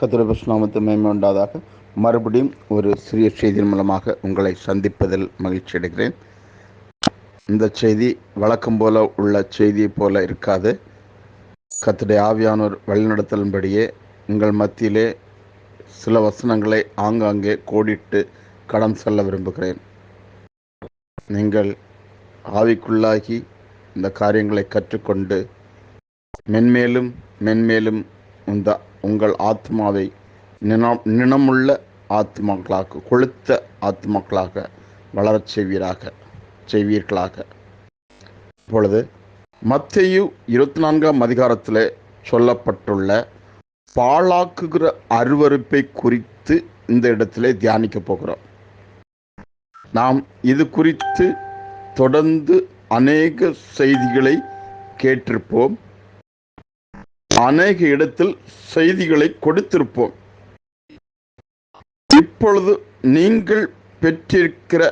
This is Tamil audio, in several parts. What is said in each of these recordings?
கத்திரபஸ்நாமத்து மேன்மை உண்டாதாக மறுபடியும் ஒரு சிறிய செய்தியின் மூலமாக உங்களை சந்திப்பதில் மகிழ்ச்சி அடைகிறேன். இந்த செய்தி வழக்கம் போல உள்ள செய்தியைப் போல இருக்காது. கத்துடைய ஆவியானோர் வழிநடத்தலின்படியே உங்கள் மத்தியிலே சில வசனங்களை ஆங்காங்கே கோடிட்டு கடன் செல்ல விரும்புகிறேன். நீங்கள் ஆவிக்குள்ளாகி இந்த காரியங்களை கற்றுக்கொண்டு மென்மேலும் மென்மேலும் இந்த உங்கள் ஆத்மாவை நினம் நினமுள்ள ஆத்மாக்களாக கொளுத்த ஆத்மாக்களாக வளரச் செய்வீராக செய்வீர்களாக. இப்பொழுது மத்தையு இருபத்தி நான்காம் அதிகாரத்தில் சொல்லப்பட்டுள்ள பாழாக்குகிற அருவறுப்பை குறித்து இந்த இடத்துல தியானிக்க போகிறோம். நாம் இது குறித்து தொடர்ந்து அநேக செய்திகளை கேட்டிருப்போம். அநேக இடத்தில் செய்திகளை கொடுத்திருப்போம். இப்பொழுது நீங்கள் பெற்றிருக்கிற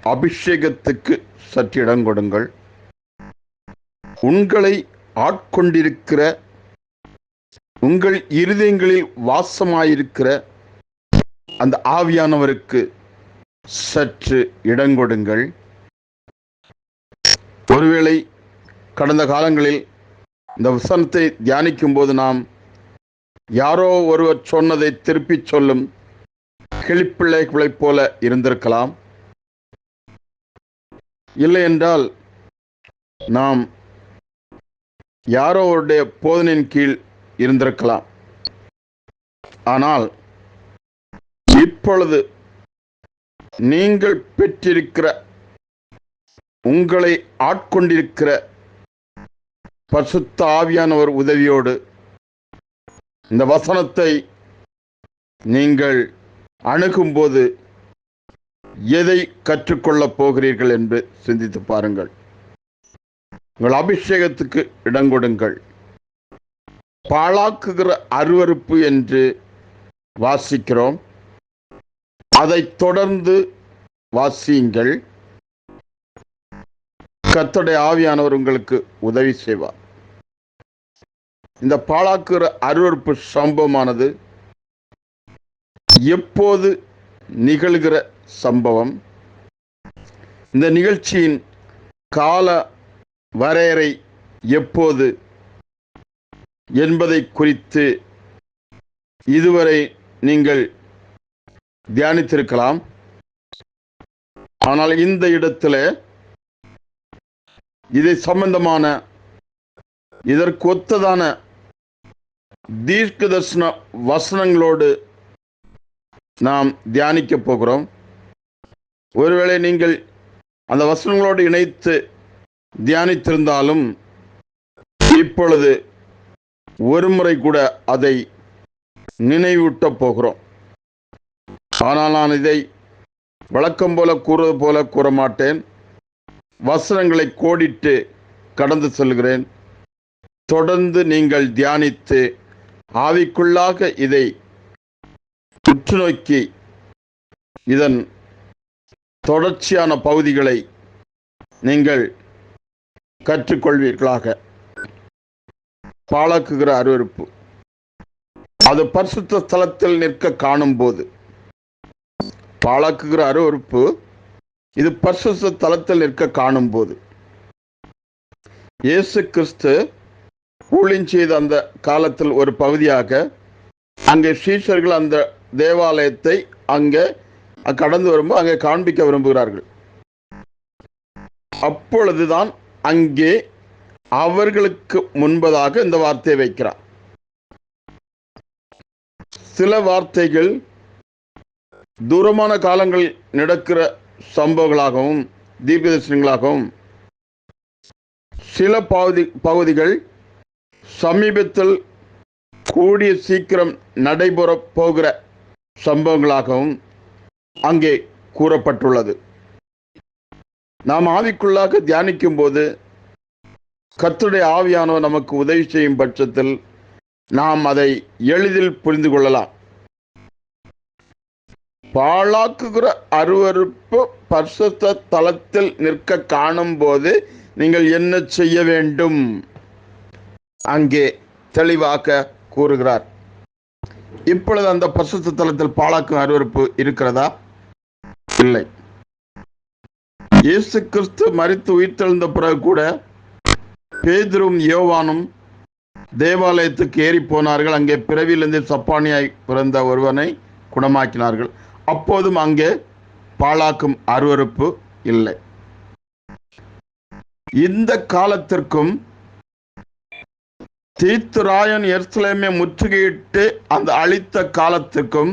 அபிஷேகத்துக்கு சற்று இடம் கொடுங்கள். உங்களை ஆட்கொண்டிருக்கிற உங்கள் இருதயங்களில் வாசமாயிருக்கிற அந்த ஆவியானவருக்கு சற்று இடங்கொடுங்கள் ஒருவேளை கடந்த காலங்களில் இந்த வசனத்தை தியானிக்கும் போது நாம் யாரோ ஒருவர் சொன்னதை திருப்பிச் சொல்லும் கிளிப்பிள்ளைகளைப் போல இருந்திருக்கலாம். இல்லை என்றால் நாம் யாரோடைய போதனையின் கீழ் இருந்திருக்கலாம். ஆனால் இப்பொழுது நீங்கள் பெற்றிருக்கிற உங்களை ஆட்கொண்டிருக்கிற பசுத்த ஆவியானவர் உதவியோடு இந்த வசனத்தை நீங்கள் அணுகும்போது எதை கற்றுக்கொள்ளப் போகிறீர்கள் என்று சிந்தித்து பாருங்கள். உங்கள் அபிஷேகத்துக்கு இடங்கொடுங்கள் பாழாக்குகிற அருவறுப்பு என்று வாசிக்கிறோம். அதை தொடர்ந்து வாசியுங்கள். கத்தடைய ஆவியானவர் உங்களுக்கு உதவி செய்வார். இந்த பாழாக்குற அருவறுப்பு சம்பவமானது எப்போது நிகழ்கிற சம்பவம்? இந்த நிகழ்ச்சியின் கால வரையறை எப்போது? என்பதை குறித்து இதுவரை நீங்கள் தியானித்திருக்கலாம். ஆனால் இந்த இடத்துல இதை சம்பந்தமான இதற்கு ஒத்ததான தீர்க்க தர்சன வசனங்களோடு நாம் தியானிக்க போகிறோம். ஒருவேளை நீங்கள் அந்த வசனங்களோடு இணைத்து தியானித்திருந்தாலும் இப்பொழுது ஒரு முறை கூட அதை நினைவூட்ட போகிறோம். ஆனால் நான் இதை வழக்கம் போல கூறுவது போல கூற மாட்டேன் வசனங்களை கோடிட்டு கடந்து செல்கிறேன். தொடர்ந்து நீங்கள் தியானித்து ஆவிக்குள்ளாக இதை உற்று நோக்கி இதன் தொடர்ச்சியான பகுதிகளை நீங்கள் கற்றுக்கொள்வீர்களாக. பாழாக்குகிற அருவறுப்பு அது பரிசுத்த ஸ்தலத்தில் நிற்க காணும் போது பாழாக்குகிற அருவறுப்பு இது பரிசுத்த தளத்தில் நிற்க காணும் போது இயேசு கிறிஸ்து ஊழியம் செய்த அந்த காலத்தில் ஒரு பகுதியாக அங்கே ஸ்ரீஷர்கள் அந்த தேவாலயத்தை அங்கே கடந்து வரும்போது அங்கே காண்பிக்க விரும்புகிறார்கள். அப்பொழுதுதான் அங்கே அவர்களுக்கு முன்பதாக இந்த வார்த்தையை வைக்கிறார். சில வார்த்தைகள் தூரமான காலங்களில் நடக்கிற சம்பவங்களாகவும் தீர்க்கதர்சனங்களாகவும் சில பகுதி பகுதிகள் சமீபத்தில் கூடிய சீக்கிரம் நடைபெற போகிற சம்பவங்களாகவும் அங்கே கூறப்பட்டுள்ளது. நாம் ஆவிக்குள்ளாக தியானிக்கும் போது கத்துடைய ஆவியானவர் நமக்கு உதவி செய்யும் பட்சத்தில் நாம் அதை எளிதில் புரிந்து கொள்ளலாம். பாழாக்குகிற அருவறுப்பு பரிசுத்த தளத்தில் நிற்க காணும் போது நீங்கள் என்ன செய்ய வேண்டும்? அங்கே தெளிவாக கூறுகிறார். இப்பொழுது அந்த பரிசுத்த தலத்தில் பாழாக்கும் அருவருப்பு இருக்கிறதா? இல்லை. இயேசு கிறிஸ்து மறித்து உயிர்த்தெழுந்த பிறகு கூட பேதுரும் யோவானும் தேவாலயத்துக்கு ஏறி போனார்கள். அங்கே பிறவியிலிருந்து சப்பானியாய் பிறந்த ஒருவனை குணமாக்கினார்கள். அப்போதும் அங்கே பாழாக்கும் அருவருப்பு இல்லை. இந்த காலத்திற்கும் தீத்துராயன் எருசலேமை முற்றுகையிட்டு அந்த அழித்த காலத்துக்கும்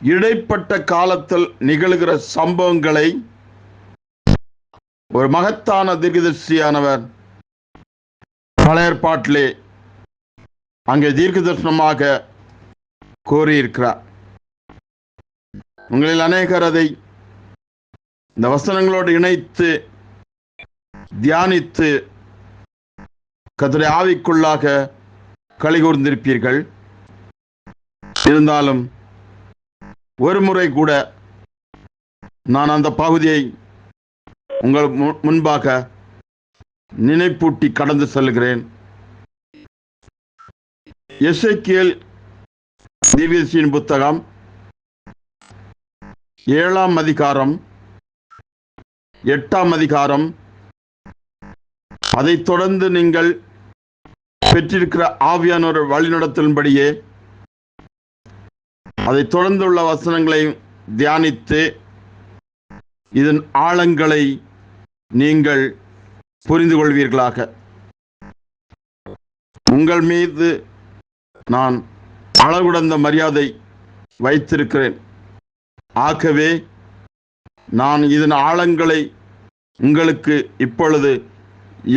இடைப்பட்ட காலத்தில் நிகழ்கிற சம்பவங்களை ஒரு மகத்தான தீர்க்கதர்சியானவர் பழையற்பாட்டிலே அங்கே தீர்க்க தரிசனமாக கூறியிருக்கிறார். உங்களில் அநேகர் அதை இந்த வசனங்களோடு இணைத்து தியானித்து கதிரை ஆவிக்குள்ளாக கலிகூர்ந்திருப்பீர்கள் இருந்தாலும் ஒரு முறை கூட நான் அந்த பகுதியை உங்கள் முன்பாக நினைப்பூட்டி கடந்து செல்கிறேன் எஸ்ஐக்கியல் திவ்யசியின் புத்தகம் ஏழாம் அதிகாரம் எட்டாம் அதிகாரம். அதைத் தொடர்ந்து நீங்கள் பெற்றிருக்கிற ஆவியானோர் வழிநடத்தலின்படியே அதைத் தொடர்ந்துள்ள வசனங்களை தியானித்து இதன் ஆழங்களை நீங்கள் புரிந்து கொள்வீர்களாக. உங்கள் மீது நான் அளவுடந்த மரியாதை வைத்திருக்கிறேன். ஆகவே நான் இதன் ஆழங்களை உங்களுக்கு இப்பொழுது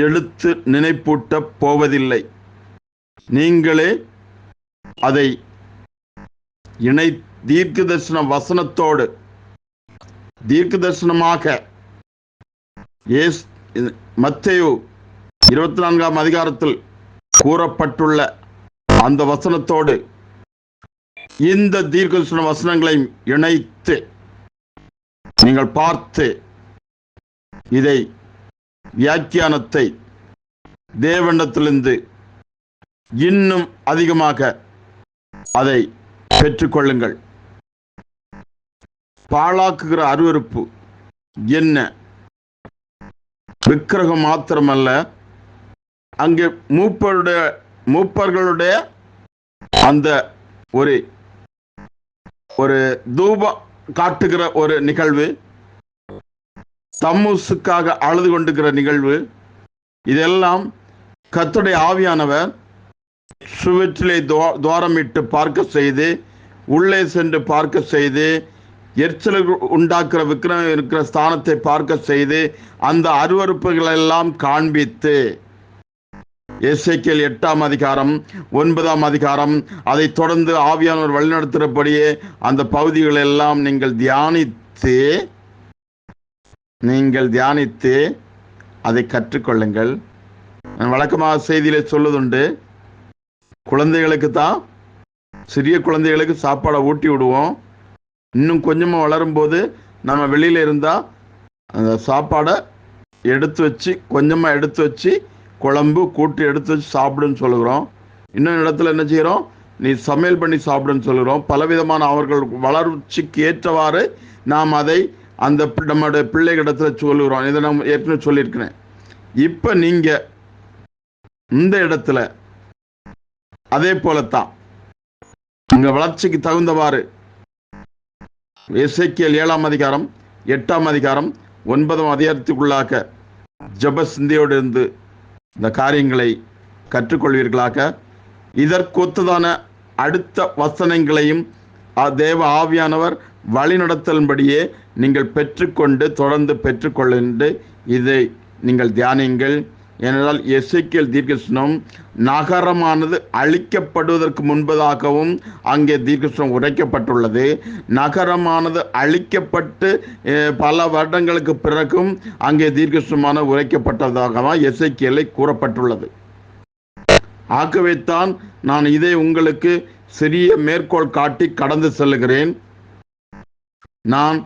எடுத்து நினைப்பூட்டப் போவதில்லை. நீங்களே அதை இணை தீர்க்க தரிசன வசனத்தோடு தீர்க்க தரிசனமாக ஏஸ் மத்தையு இருபத்தி நான்காம் அதிகாரத்தில் கூறப்பட்டுள்ள அந்த வசனத்தோடு இந்த தீர்க்க வசனங்களையும் இணைத்து நீங்கள் பார்த்து இதை வியாக்கியானத்தை தேவண்டத்திலிருந்து இன்னும் அதிகமாக அதை பெற்றுக்கொள்ளுங்கள். பாழாக்குகிற அருவருப்பு என்ன? விக்கிரகம் மாத்திரமல்ல அங்கே மூப்பருடைய மூப்பர்களுடைய அந்த ஒரு ஒரு தூபம் காட்டுகிற ஒரு நிகழ்வு தம்முசுக்காக அழுது கொண்டிருக்கிற நிகழ்வு இதெல்லாம் கத்துடைய ஆவியானவர் சுவற்றிலே துவா- துவாரமிட்டு பார்க்க செய்து உள்ளே சென்று பார்க்க செய்து எரிச்சல் உண்டாக்குற விக்கிரம் இருக்கிற ஸ்தானத்தை பார்க்க செய்து அந்த அருவறுப்புகளெல்லாம் காண்பித்து எஸ்ஐக்கியல் எட்டாம் அதிகாரம் ஒன்பதாம் அதிகாரம். அதை தொடர்ந்து ஆவியானவர் வழிநடத்துகிறபடியே அந்த பகுதிகளை எல்லாம் நீங்கள் தியானித்து நீங்கள் தியானித்து அதை கற்றுக்கொள்ளுங்கள். நான் வழக்கமாக செய்தியிலே சொல்லுதுண்டு குழந்தைகளுக்கு தான் சிறிய குழந்தைகளுக்கு சாப்பாடை ஊட்டி விடுவோம். இன்னும் கொஞ்சமாக வளரும்போது நம்ம வெளியில் இருந்தால் அந்த சாப்பாடை எடுத்து வச்சு கொஞ்சமாக எடுத்து வச்சு குழம்பு கூட்டு எடுத்து வச்சு சாப்பிடுன்னு சொல்லுகிறோம். இன்னொரு இடத்துல என்ன செய்கிறோம்? நீ சமையல் பண்ணி சாப்பிடுன்னு சொல்லுகிறோம். பலவிதமான அவர்கள் வளர்ச்சிக்கு ஏற்றவாறு நாம் அதை அந்த பி- நம்முடைய பிள்ளைகளிடத்துல சொல்லுகிறோம். இதை நம்ம ஏற்கனவே சொல்லியிருக்கிறேன். இப்போ நீங்கள் இந்த இடத்துல அதே போலத்தான். உங்கள் வளர்ச்சிக்கு தகுந்தவாறு இசைக்கியல் ஏழாம் அதிகாரம் எட்டாம் அதிகாரம் ஒன்பதாம் அதிகாரத்துக்குள்ளாக ஜப சிந்தையோடு இருந்து இந்த காரியங்களை கற்றுக்கொள்வீர்களாக. இதற்கொத்ததான அடுத்த வசனங்களையும் தேவ ஆவியானவர் வழிநடத்தலின்படியே நீங்கள் பெற்றுக்கொண்டு தொடர்ந்து பெற்றுக்கொண்டு இதை நீங்கள் தியானியுங்கள். ஏனென்றால் எசைக்கியல் தீர்க்கசனம் நகரமானது அழிக்கப்படுவதற்கு முன்பதாகவும் அங்கே தீர்க்கசனம் உரைக்கப்பட்டுள்ளது நகரமானது அழிக்கப்பட்டு பல வருடங்களுக்கு பிறகும் அங்கே தீர்க்கசனமான உரைக்கப்பட்டதாகவும் எசைக்கியலை கூறப்பட்டுள்ளது. ஆகவேத்தான் நான் இதை உங்களுக்கு சிறிய மேற்கோள் காட்டி கடந்து செல்கிறேன் நான்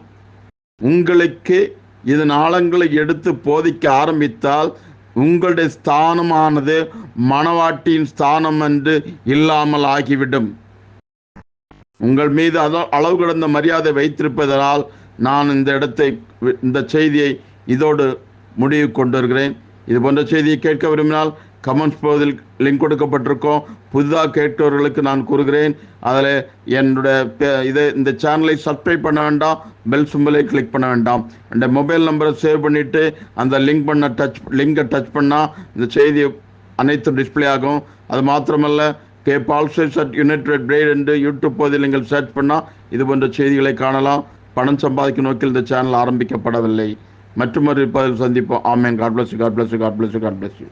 உங்களுக்கு இதன் ஆழங்களை எடுத்து போதிக்க ஆரம்பித்தால் உங்களுடைய ஸ்தானமானது மணவாட்டியின் ஸ்தானம் என்று இல்லாமல் ஆகிவிடும். உங்கள் மீது அளவு கடந்த மரியாதை வைத்திருப்பதனால் நான் இந்த இடத்தை இந்த செய்தியை இதோடு முடிவு கொண்டு வருகிறேன். இது போன்ற செய்தியை கேட்க விரும்பினால் கமெண்ட்ஸ் பகுதியில் லிங்க் கொடுக்கப்பட்டிருக்கோம். புதிதாக கேட்டவர்களுக்கு நான் கூறுகிறேன். அதில் என்னுடைய பே- இதை இந்த சேனலை சப்ஸ்கிரைப் பண்ண வேண்டாம். பெல் சிம்பிளை கிளிக் பண்ண வேண்டாம். அந்த மொபைல் நம்பரை சேவ் பண்ணிவிட்டு அந்த லிங்க் பண்ண டச் லிங்கை டச் பண்ணால் இந்த செய்தி அனைத்தும் டிஸ்ப்ளே ஆகும். அது மாத்திரமல்ல கே பால்சேஸ் அட் யுனைடெட் பிரேட் என்று யூடியூப் பகுதியில் நீங்கள் சர்ச் பண்ணால் இது போன்ற செய்திகளை காணலாம். பணம் சம்பாதிக்கும் நோக்கில் இந்த சேனல் ஆரம்பிக்கப்படவில்லை. மற்றொரு பதில் சந்திப்போம். ஆமேன். God bless God bless God bless God bless